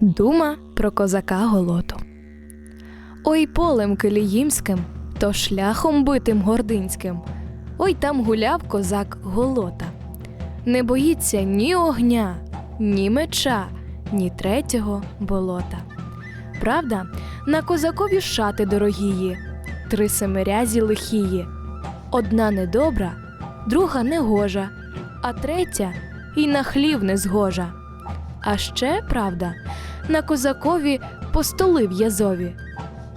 Дума про козака голоту. Ой полем киліїмським, то шляхом битим гординським. Ой там гуляв козак голота. Не боїться ні огня, ні меча, ні третього болота. Правда, на козакові шати дорогії, три семирязі лихії. Одна недобра, друга негожа, а третя і на хлів не згожа. А ще, правда, на козакові постоли в'язові,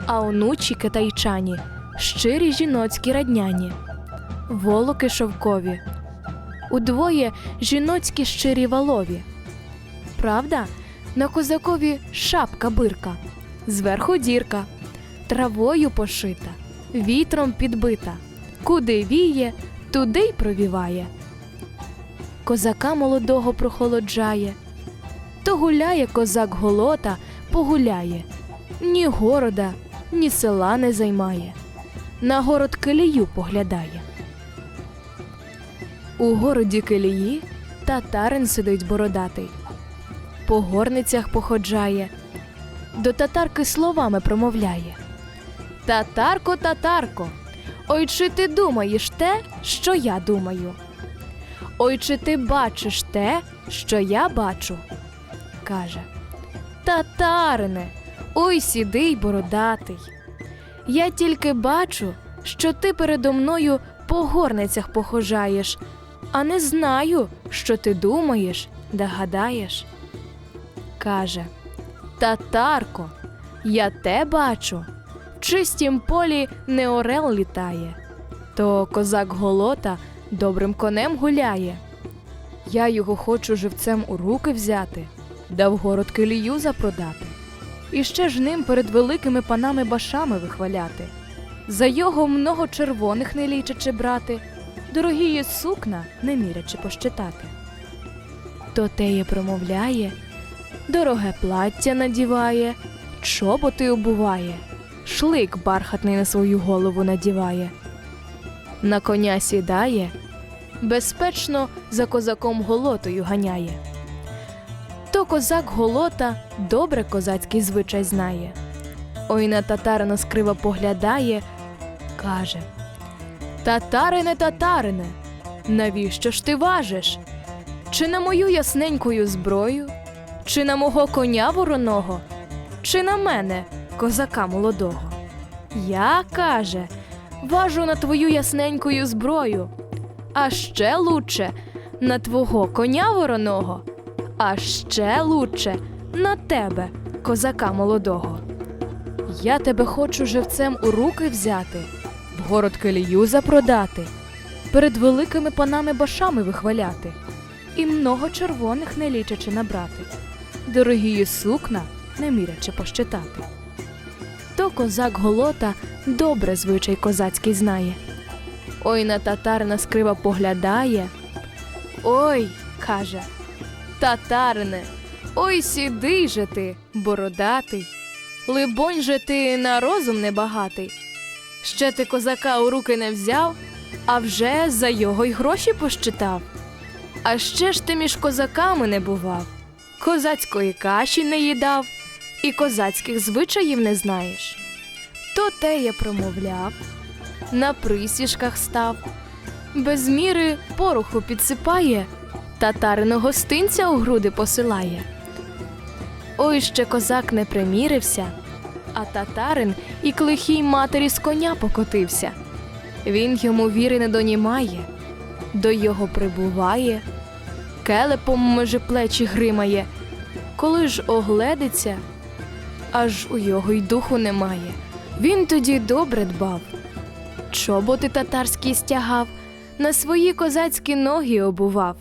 а онучі китайчані, щирі жіноцькі радняні, волоки шовкові, удвоє жіноцькі щирі валові. Правда, на козакові шапка бирка, зверху дірка, травою пошита, вітром підбита, куди віє, туди й провіває. Козака молодого прохолоджає. То гуляє козак голота, погуляє, ні города, ні села не займає, на город килію поглядає. У городі килії татарин сидить бородатий, по горницях походжає, до татарки словами промовляє. Татарко, татарко, ой чи ти думаєш те, що я думаю? Ой, чи ти бачиш те, що я бачу? Каже. Татарине, ой сідий бородатий. Я тільки бачу, що ти передо мною по горницях похожаєш, а не знаю, що ти думаєш да гадаєш. Каже Татарко, я те бачу. В чистім полі не орел літає, то козак голота добрим конем гуляє. Я його хочу живцем у руки взяти, да в город килію запродати. І ще ж ним перед великими панами башами вихваляти. За його много червоних не лічачи брати, дорогі сукна не мірячи пощитати. То теє промовляє, дороге плаття надіває, чоботи обуває, шлик бархатний на свою голову надіває. На коня сідає, безпечно за козаком голотою ганяє. То козак голота добре козацький звичай знає. Ой на татарина скриво поглядає, каже Татарине, татарине, навіщо ж ти важиш? Чи на мою ясненькою зброю, чи на мого коня вороного, чи на мене, козака молодого? Я каже, важу на твою ясненькою зброю, а ще лучше на твого коня вороного, а ще лучше на тебе, козака молодого. Я тебе хочу живцем у руки взяти, в город килію запродати, перед великими панами башами вихваляти, і много червоних не лічачи набрати, дорогі сукна не мірячи пощитати. То козак голота добре звичай козацький знає. Ой на татарина скриво поглядає. Ой, каже, татарине, ой сідий же ти, бородатий. Либонь же ти на розум небагатий. Ще ти козака у руки не взяв, а вже за його й гроші пощитав. А ще ж ти між козаками не бував, козацької каші не їдав, і козацьких звичаїв не знаєш. То те я промовляв, на присіжках став, без міри пороху підсипає, татарину гостинця у груди посилає. Ой, ще козак не примірився, а татарин і к лихій матері з коня покотився. Він йому віри не донімає, до його прибуває, келепом межи плечі гримає, коли ж огледиться, аж у його й духу немає. Він тоді добре дбав, чоботи татарські стягав, на свої козацькі ноги обував,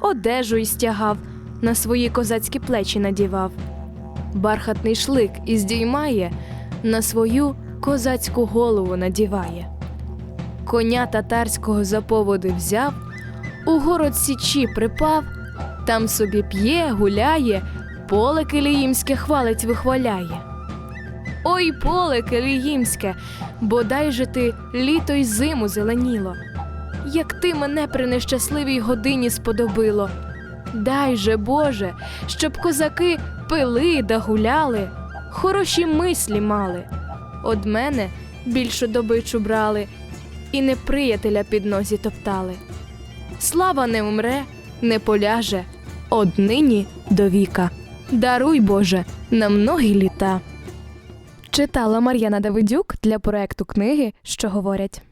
одежу й стягав, на свої козацькі плечі надівав. Бархатний шлик і здіймає, на свою козацьку голову надіває. Коня татарського за поводи взяв, у город січі припав, там собі п'є, гуляє, поле киліїмське хвалить, вихваляє. Ой, поле киліїмське, бодай же ти літо й зиму зеленіло. Як ти мене при нещасливій годині сподобило. Дай же, Боже, щоб козаки пили да гуляли, хороші мислі мали. Од мене більшу добичу брали, і неприятеля під нозі топтали. Слава не умре, не поляже, однині до віка. Даруй Боже на многі літа. Читала Мар'яна Давидюк для проекту книги, що говорять.